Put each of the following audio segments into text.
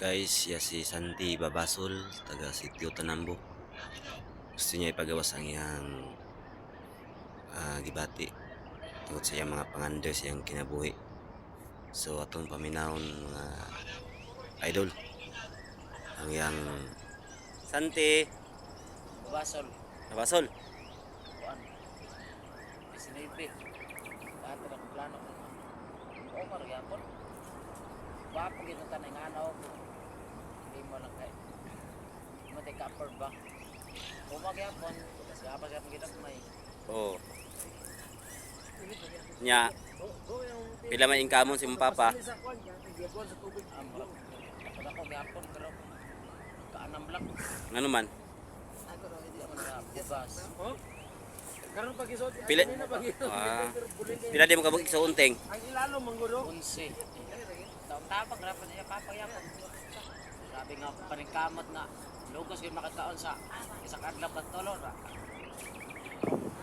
guys, siya si Santi Babasol, taga Sitio Tanambo. Gusto niya ipagawas ang iyang ah, gibati. Tungkol sa iyang mga pangander sa iyang kinabuhi. So atong paminahon mga idol. Ang iyang Santi Basol. Babasol. Kuan. Isinipi. Lahat ng plano. Omar yapon. Wapo gito ta ng anaw. Hindi mo lang kay. Mati kapper ba? Umag yapon. Kasi apa siya pagkita may. Oh. Nya pila man inkamon si mong papa. Amra. Kapag ako yapon pero kaanam lang. Ngano man? Ako na hindi ako na. Karon pag Pila ah, pila di mo kabuk sa unteng. ang ilalo mangguro. Unsi. Taon-tapang rapat niya papayapon. Sabi nga paningkamot na lugos yung makataon sa isang adlaw at tolo ra.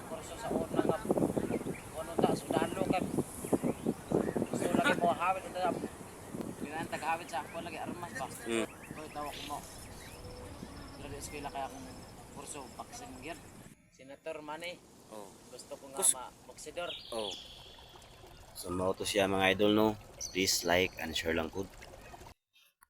Kurso sa una nga kuno ta sudalo ka. Gusto lagi mo hawid ito sa Dinan tag-awit sa ako lagi armas ba. Mm. Koy tawag mo. Dili eskwela kaya akong kurso baksin gyud. Senator Manny, Oh. gusto ko nga Kus- ma magsidor. Oh. So to siya mga idol no. Please like and share lang po.